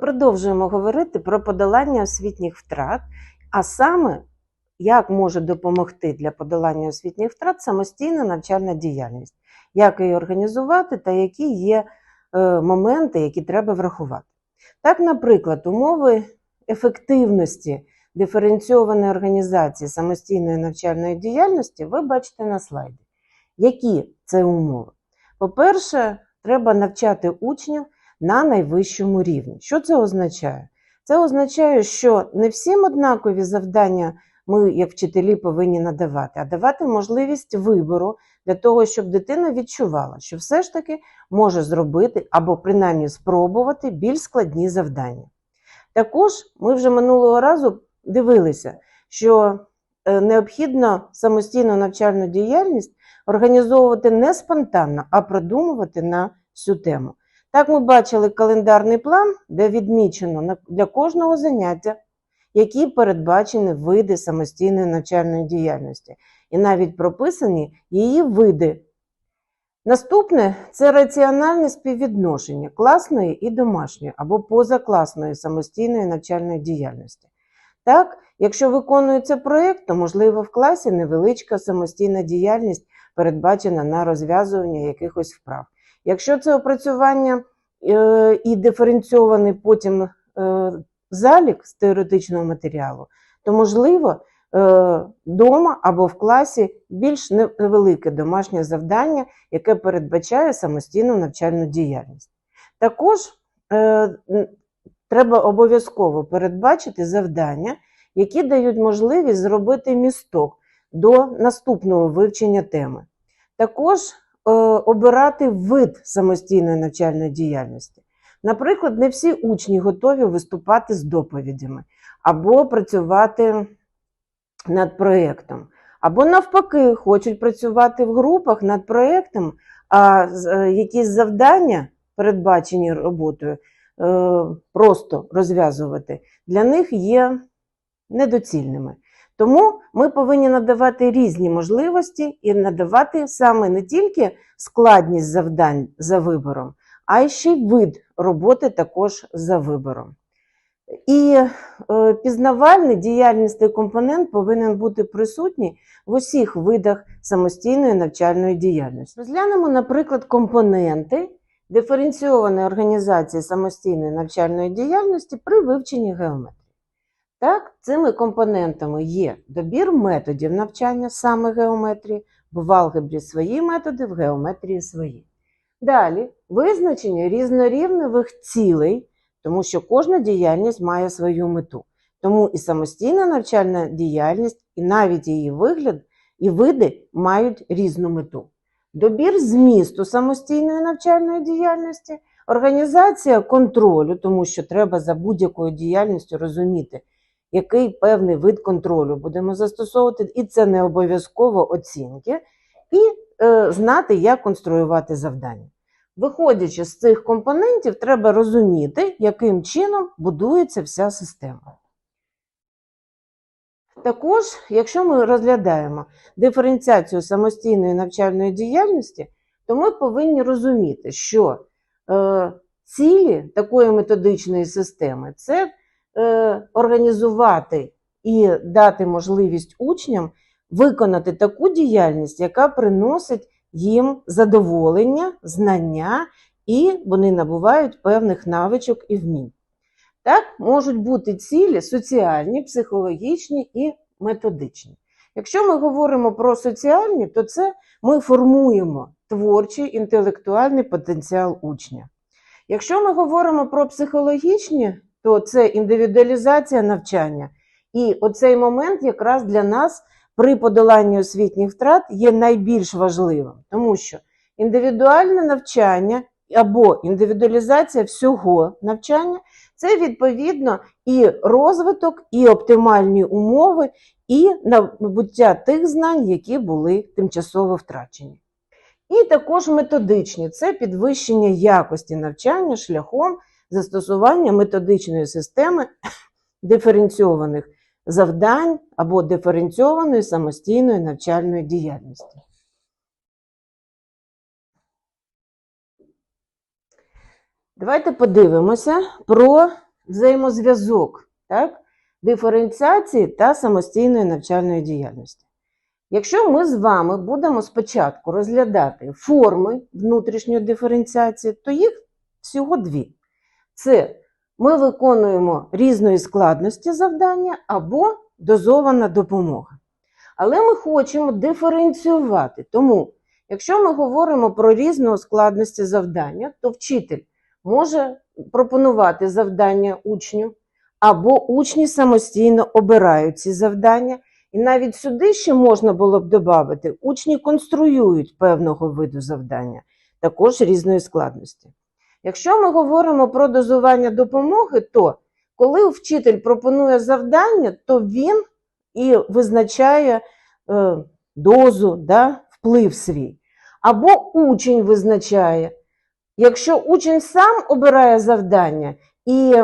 продовжуємо говорити про подолання освітніх втрат, а саме, як може допомогти для подолання освітніх втрат самостійна навчальна діяльність, як її організувати та які є е, моменти, які треба врахувати. Так, наприклад, умови ефективності диференційованої організації самостійної навчальної діяльності ви бачите на слайді. Які це умови? По-перше, треба навчати учнів на найвищому рівні. Що це означає? Це означає, що не всім однакові завдання ми, як вчителі, повинні надавати, а давати можливість вибору для того, щоб дитина відчувала, що все ж таки може зробити або принаймні спробувати більш складні завдання. Також ми вже минулого разу дивилися, що е, необхідно самостійну навчальну діяльність організовувати не спонтанно, а продумувати на всю тему. Так ми бачили календарний план, де відмічено для кожного заняття, які передбачені види самостійної навчальної діяльності, і навіть прописані її види. Наступне це раціональне співвідношення класної і домашньої або позакласної самостійної навчальної діяльності. Так, якщо виконується проєкт, то можливо в класі невеличка самостійна діяльність передбачена на розв'язування якихось вправ. Якщо це опрацювання е, і диференційований потім е, залік з теоретичного матеріалу, то можливо вдома або в класі більш невелике домашнє завдання, яке передбачає самостійну навчальну діяльність. Також е, треба обов'язково передбачити завдання, які дають можливість зробити місток до наступного вивчення теми. Також е, обирати вид самостійної навчальної діяльності. Наприклад, не всі учні готові виступати з доповідями або працювати над проєктом, або навпаки, хочуть працювати в групах над проєктом, а е, якісь завдання, передбачені роботою, е, просто розв'язувати, для них є недоцільними. Тому ми повинні надавати різні можливості і надавати саме не тільки складність завдань за вибором, а ще й вид роботи також за вибором. І е, пізнавальний діяльнісний компонент повинен бути присутній в усіх видах самостійної навчальної діяльності. Розглянемо, наприклад, компоненти диференційованої організації самостійної навчальної діяльності при вивченні геометрії. Так, цими компонентами є добір методів навчання саме геометрії, бо в алгебрі свої методи, в геометрії свої. Далі визначення різнорівневих цілей, тому що кожна діяльність має свою мету. Тому і самостійна навчальна діяльність, і навіть її вигляд і види мають різну мету. Добір змісту самостійної навчальної діяльності, організація контролю, тому що треба за будь-якою діяльністю розуміти, який певний вид контролю будемо застосовувати, і це не обов'язково оцінки, і е, знати, як конструювати завдання. Виходячи з цих компонентів, треба розуміти, яким чином будується вся система. Також, якщо ми розглядаємо диференціацію самостійної навчальної діяльності, то ми повинні розуміти, що е, цілі такої методичної системи це організувати і дати можливість учням виконати таку діяльність, яка приносить їм задоволення, знання, і вони набувають певних навичок і вмінь. Так, можуть бути цілі соціальні, психологічні і методичні. Якщо ми говоримо про соціальні, то це ми формуємо творчий інтелектуальний потенціал учня. Якщо ми говоримо про психологічні, то це індивідуалізація навчання. І оцей момент якраз для нас при подоланні освітніх втрат є найбільш важливим, тому що індивідуальне навчання або індивідуалізація всього навчання це відповідно і розвиток, і оптимальні умови, і набуття тих знань, які були тимчасово втрачені. І також методичні це підвищення якості навчання шляхом застосування методичної системи диференційованих завдань або диференційованої самостійної навчальної діяльності. Давайте подивимося про взаємозв'язок так, диференціації та самостійної навчальної діяльності. Якщо ми з вами будемо спочатку розглядати форми внутрішньої диференціації, то їх всього дві. Це ми виконуємо різної складності завдання або дозована допомога. Але ми хочемо диференціювати. Тому, якщо ми говоримо про різну складності завдання, то вчитель може пропонувати завдання учню, або учні самостійно обирають ці завдання. І навіть сюди ще можна було б додати, учні конструюють певного виду завдання, також різної складності. Якщо ми говоримо про дозування допомоги, то коли вчитель пропонує завдання, то він і визначає е, дозу, да, вплив свій. Або учень визначає. Якщо учень сам обирає завдання, і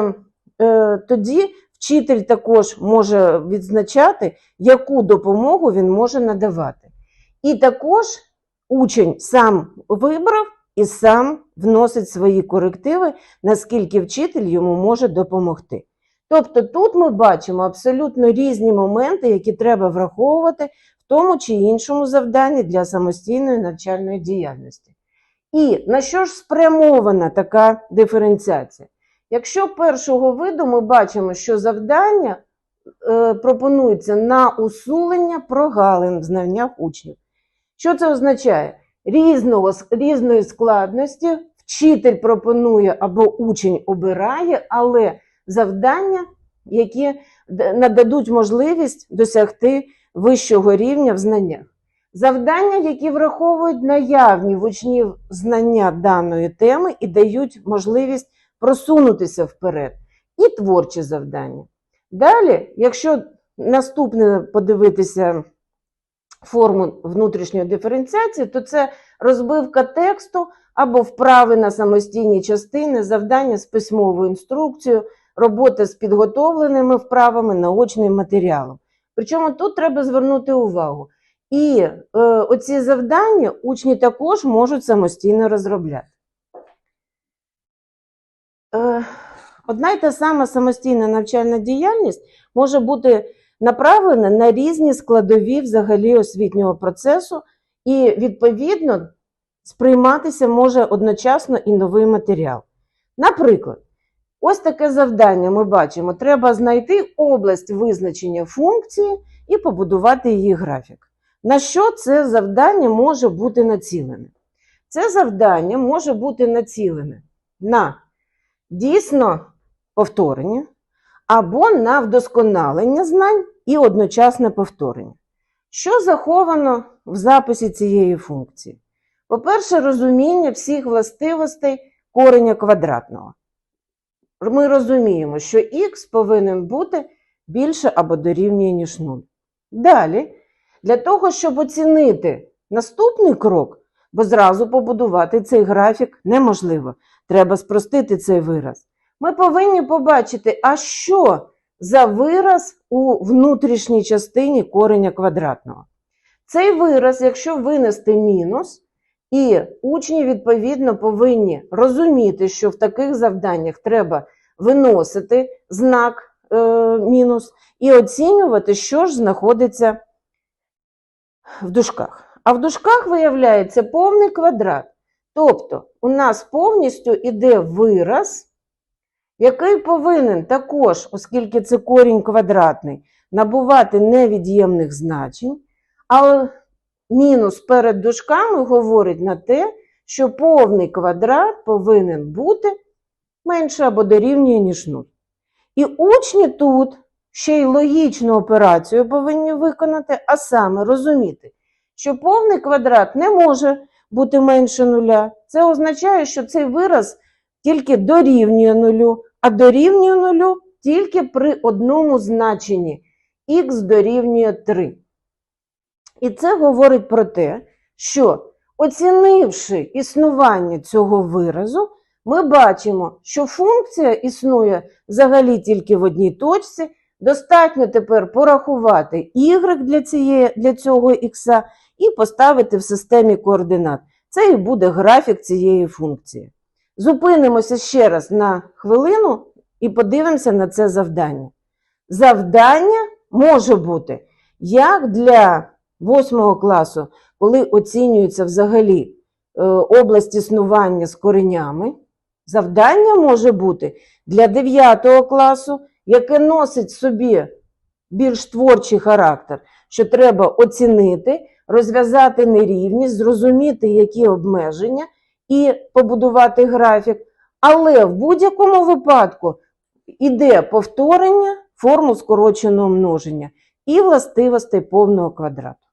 е, тоді вчитель також може відзначати, яку допомогу він може надавати. І також учень сам вибрав і сам вносить свої корективи, наскільки вчитель йому може допомогти. Тобто тут ми бачимо абсолютно різні моменти, які треба враховувати в тому чи іншому завданні для самостійної навчальної діяльності. І на що ж спрямована така диференціація? Якщо першого виду ми бачимо, що завдання е, пропонується на усунення прогалин в знаннях учнів. Що це означає? Різного, різної складності вчитель пропонує або учень обирає, але завдання, які нададуть можливість досягти вищого рівня в знаннях. Завдання, які враховують наявні в учнів знання даної теми і дають можливість просунутися вперед, і творчі завдання. Далі, якщо наступне подивитися форму внутрішньої диференціації, то це розбивка тексту або вправи на самостійні частини, завдання з письмовою інструкцією, робота з підготовленими вправами, наочним матеріалом. Причому тут треба звернути увагу. І е, оці завдання учні також можуть самостійно розробляти. Е, одна й та сама самостійна навчальна діяльність може бути направлена на різні складові взагалі освітнього процесу, і, відповідно, сприйматися може одночасно і новий матеріал. Наприклад, ось таке завдання ми бачимо: треба знайти область визначення функції і побудувати її графік. На що це завдання може бути націлене? Це завдання може бути націлене на дійсно повторення або на вдосконалення знань і одночасне повторення. Що заховано в записі цієї функції? По-перше, розуміння всіх властивостей кореня квадратного. Ми розуміємо, що х повинен бути більше або дорівнює, ніж 0. Далі, для того, щоб оцінити наступний крок, бо зразу побудувати цей графік неможливо, треба спростити цей вираз. Ми повинні побачити, а що за вираз у внутрішній частині кореня квадратного. Цей вираз, якщо винести мінус, і учні, відповідно, повинні розуміти, що в таких завданнях треба виносити знак е, мінус і оцінювати, що ж знаходиться в дужках. А в дужках виявляється повний квадрат. Тобто у нас повністю іде вираз, який повинен також, оскільки це корінь квадратний, набувати невід'ємних значень, а мінус перед дужками говорить на те, що повний квадрат повинен бути менше або дорівнює, ніж 0. І учні тут ще й логічну операцію повинні виконати, а саме розуміти, що повний квадрат не може бути менше нуля. Це означає, що цей вираз тільки дорівнює нулю, а дорівнює нулю тільки при одному значенні х дорівнює 3. І це говорить про те, що оцінивши існування цього виразу, ми бачимо, що функція існує взагалі тільки в одній точці. Достатньо тепер порахувати y для, цієї, для цього х і поставити в системі координат. Це і буде графік цієї функції. Зупинимося ще раз на хвилину і подивимося на це завдання. Завдання може бути як для восьмого класу, коли оцінюється взагалі е, область існування з коренями. Завдання може бути для 9 класу, яке носить собі більш творчий характер, що треба оцінити, розв'язати нерівність, зрозуміти, які обмеження, і побудувати графік. Але в будь-якому випадку йде повторення форму скороченого множення і властивостей повного квадрату.